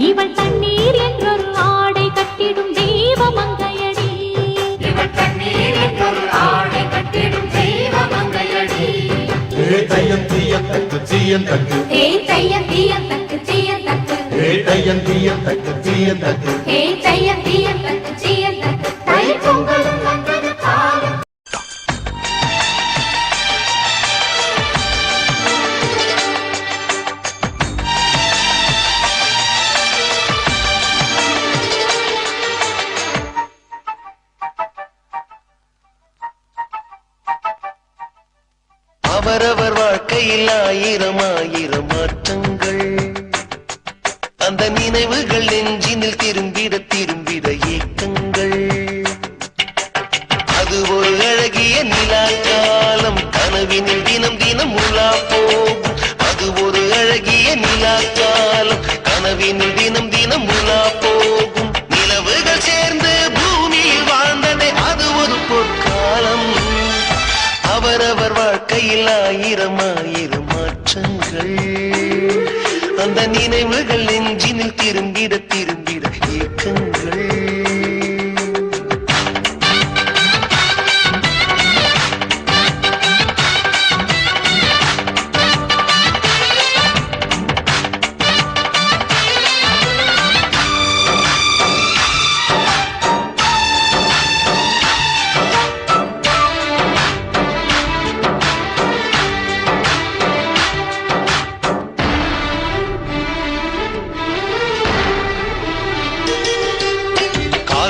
இவள் தண்ணீர் என்றொரு ஆடை கட்டிடும் தெய்வ மங்கையடி இவள் தண்ணீர் என்றொரு ஆடை கட்டிடும் தெய்வ மங்கையடி ஏ தையம் தீயம் தக்கு தீயம் தக்கு. ஏ தையம் தீயம் தக்கு தீயம் தக்கு. ஏ தையம் தீயம் தக்கு தீயம் தக்கு. ஏ தையம் தீயம் தக்கு அவரவர் வாழ்க்கையில் ஆயிரம் ஆயிரம் மாற்றங்கள். அந்த நினைவுகள் நெஞ்சினில் திரும்பிட திரும்பிட ஏக்கங்கள். அது ஒரு அழகிய நிலா காலம் கனவினில் தினம் தினம் உலா போகும். அது ஒரு அழகிய நிலா காலம் கனவினில் தினம் தினம் உலா போகும். நிலவுகள் சேர்ந்து அவரவர் வாழ்க்கையில் ஆயிரம் ஆயிரம் மாற்றங்கள் அந்த நினைவுகள் நெஞ்சினில் திரும்பிட திரும்பிட இயக்கங்கள்.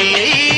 புதுமொழியை